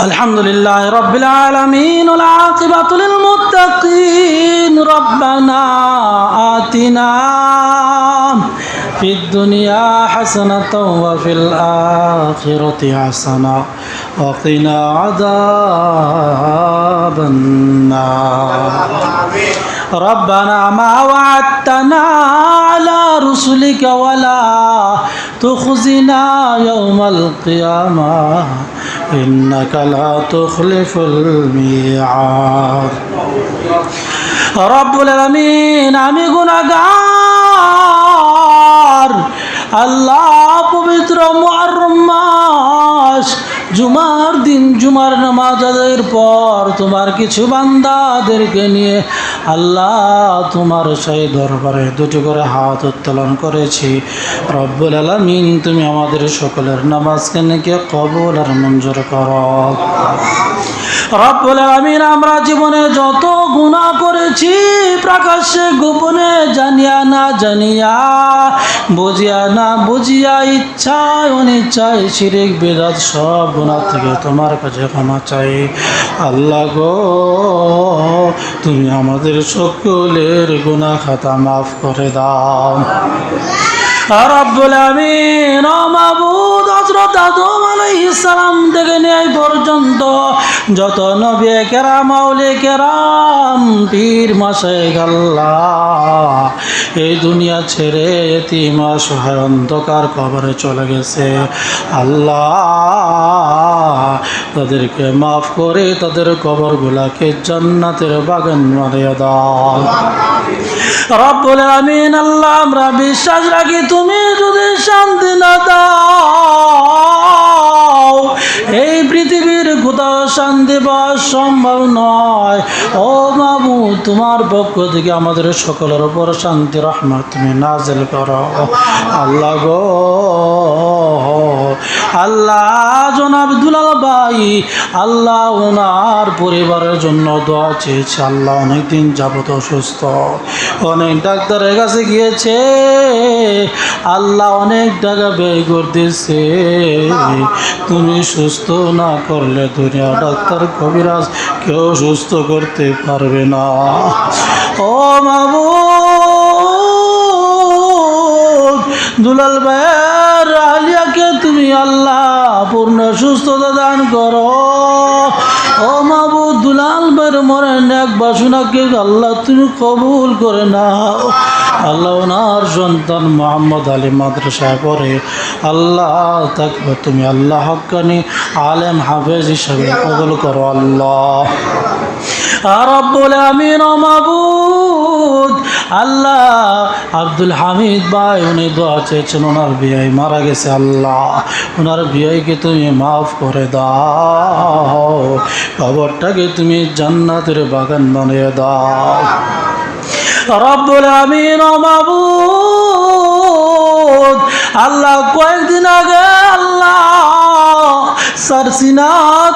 الحمد لله رب العالمين والعاقبة للمتقين ربنا آتنا في الدنيا حسنة وفي الآخرة حسنة وقنا عذاب النار ربنا ما وعدتنا على رسلك ولا تخزنا يوم القيامة إنك لا تخلف الميعاد রব্বুল আলমিন আমি গুণাগার আল্লাহ পবিত্র মুহররম মাস জুমার দিন জুমার নামাজ আদায়ের পর তোমার কিছু বান্দাদেরকে নিয়ে আল্লাহ, তোমার সেই দরবারে দুটি করে হাত উত্তোলন করেছি। রব্বুল আলমিন, তুমি আমাদের সকলের নামাজকে নাকি কবল আর মঞ্জুর করো। রব্বুল আলামিন, আমরা জীবনে যত গুনাহ করেছি প্রকাশ্যে গোপনে জানিয়া না জানিয়া, বুঝিয়া না বুঝিয়া ইচ্ছায় অনিচ্ছায় শিরিক বেদাত সব গুণা থেকে তোমার কাছে ক্ষমা চাই। আল্লাহ গো, তুমি আমাদের সকলের গুনাহ খাতা মাফ করে দাও। রব্বুল আমিন। মাবুদ হযরত থেকে নিয়ে পর্যন্ত যত নবী কেরাম আউলে কেরাম, পীর মাশাইখ আল্লাহ এই দুনিয়া ছেড়ে এতিম অসহায় অন্ধকার কবরে চলে গেছে। আল্লাহ তাদেরকে মাফ করে তাদের কবরগুলাকে জান্নাতের বাগান মারিয়ে দাও। রব্বুল আমিন, আল্লাহ, আমরা বিশ্বাস রাখি, তুমি যদি শান্তি না দাও, এই পৃথিবীর কোথাও শান্তি পাওয়া সম্ভব নয়। ও বাবু, তোমার পক্ষ থেকে আমাদের সকলের উপর শান্তি, রহমত, তুমি নাজেল করো। আল্লাহ গো আল্লাহ, জনাব দুলাল ভাই, আল্লাহ ওনার পরিবারের জন্য দোয়া চেয়েছে। আল্লাহ অনেকদিন যাবত অসুস্থ। অনেক ডাক্তারের কাছে গিয়েছে। আল্লাহ অনেক টাকা ব্যয় করতেছে। তুমি সুস্থ না করলে দুনিয়া ডাক্তার কবিরাজ কেউ সুস্থ করতে পারবে না। ও মাবু দুলাল ভাই তুমি আল্লাহ, পূর্ণ সুস্থতা দান করো। ও মাবু দুলাল বের মরেন এক বাসনাকে আল্লাহ তুমি কবুল করে নাও। আল্লাহ ওনার সন্তান মোহাম্মদ আলী মাদ্রাসায় পড়ে। আল্লাহ তাকে তুমি আল্লাহ হকানি আলেম, হাফেজ হিসাবে কবুল করো, আল্লাহ। আর আমিন ও মাবুদ, আল্লাহ আব্দুল হামিদ ভাই, উনি দোয়া চেয়েছেন ওনার বিয়াই মারা গেছে, আল্লাহ। ওনার বিয়াইকে তুমি মাফ করে দাও খবরটাকে তুমি জান্নাতের বাগান বানিয়ে দাও। রব্বুল আমিন মাবুদ আল্লাহ কয়েকদিন আগে আল্লাহ সারসিনা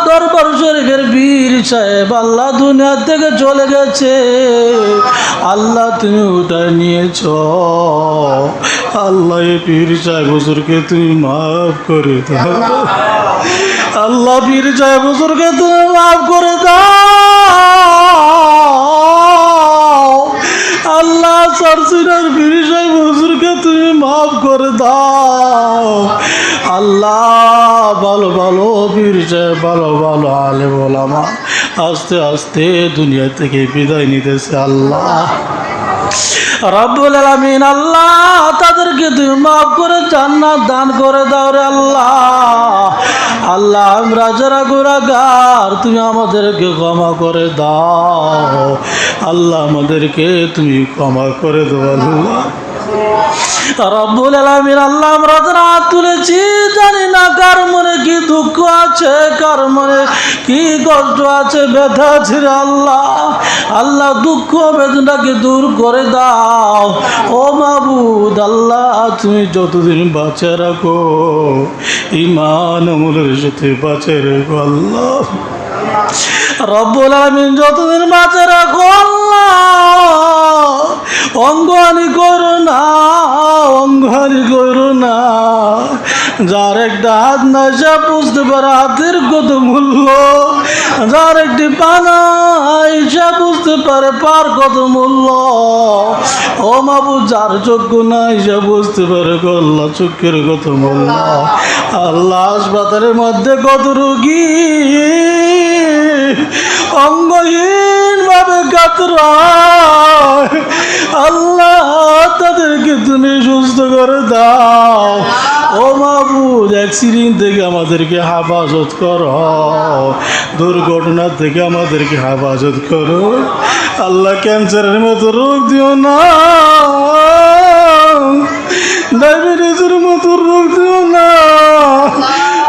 দরবার শরীফের বীর সাহেব আল্লাহ দুনিয়া থেকে চলে গেছে। আল্লাহ তুমি ওটা নিয়েছ। আল্লাহ এই পীর সাহেব হুজুরকে তুমি মাফ করে দাও। আল্লাহ পীর সাহেব হুজুরকে তুমি মাফ করে দাও। সরসিনার পীর হুজুরকে তুমি মাফ করে দাও। আল্লাহ, ভালো ভালো বীর সাহেব, ভালো ভালো আলে বলামা আস্তে আস্তে দুনিয়া থেকে বিদায় নিতেছে আল্লাহ। রব্বুল আলমিন, আল্লাহ তাদেরকে তুমি মাফ করে, জান্নাত দান করে দাও রে আল্লাহ। আল্লাহ, আমরা যারা গুণাগার তুমি আমাদেরকে ক্ষমা করে দাও। আল্লাহ আমাদেরকে তুমি ক্ষমা করে দেওয়া আল্লাহ। রব্বুল আলামিন আল্লাহ তুলেছি, জানি না কার মনে কি দুঃখ আছে, কার মনে কি কষ্ট আছে, ব্যথা আছে আল্লাহ। আল্লাহ দুঃখ বেদনাকে দূর করে দাও। ও মাবুদ আল্লাহ, তুমি যতদিন বাঁচে রাখো ইমান আমলের সাথে বাঁচে রেখো আল্লাহ। রব্বুল আলামিন যতদিন বাঁচে রাখো অঙ্গহানি করো না অঙ্গহানি করো না। যার একটা হাত নাই সে বুঝতে পারে হাতের কত মূল্য। যার একটি পানাই সে বুঝতে পারে পার কত মূল্য। ও মাবু, যার চক্ষু নাই, সে বুঝতে পারে গল্লা চক্ষের কত মূল্য। আল্লাহ হাসপাতালের মধ্যে কত রোগী? অঙ্গহীন ভাবে কাতরায়। আল্লাহ তাদেরকে তুমি সুস্থ করে দাও। ও মাবুদ অ্যাক্সিডেন্ট থেকে আমাদেরকে হেফাজত করো। দুর্ঘটনা থেকে আমাদেরকে হেফাজত করো। আল্লাহ ক্যান্সারের মতো রোগ দিও না। ডায়াবেটিসের মতো রোগ দিও না।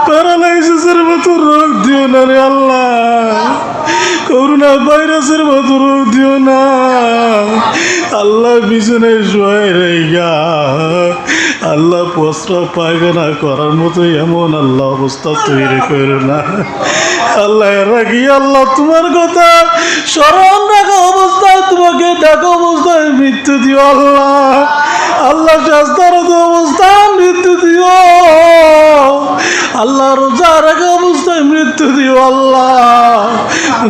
প্যারালাইসিসের মতো রোগ দিও না রে আল্লাহ। ভাইরাসের মতো দিও না। আল্লাহ পিছনে শুয়ে রেগা আল্লাহ প্রস্রাব পায়খানা করার মতো এমন আল্লাহ অবস্থা তৈরি করে না। আল্লাহ কি আল্লাহ তোমার কথা? স্মরণ রাখা অবস্থায়, তোমাকে ডাকা অবস্থায়, মৃত্যু দিও আল্লাহ। আল্লাহ, শাস্তারত অবস্থায়, মৃত্যু দিও। আল্লাহ রোজা রাখা অবস্থায় মৃত্যু দিও আল্লাহ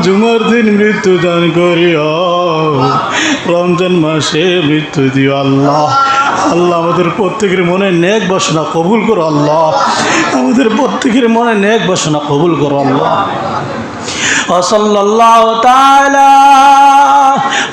জুমার দিন মৃত্যু দান করিও রমজান মাসে মৃত্যু দিও আল্লাহ আল্লাহ আমাদের প্রত্যেকের মনে নেক বাসনা কবুল করো আল্লাহ আমাদের প্রত্যেকের মনে নেক বাসনা কবুল করো আল্লাহ وصلى الله تعالى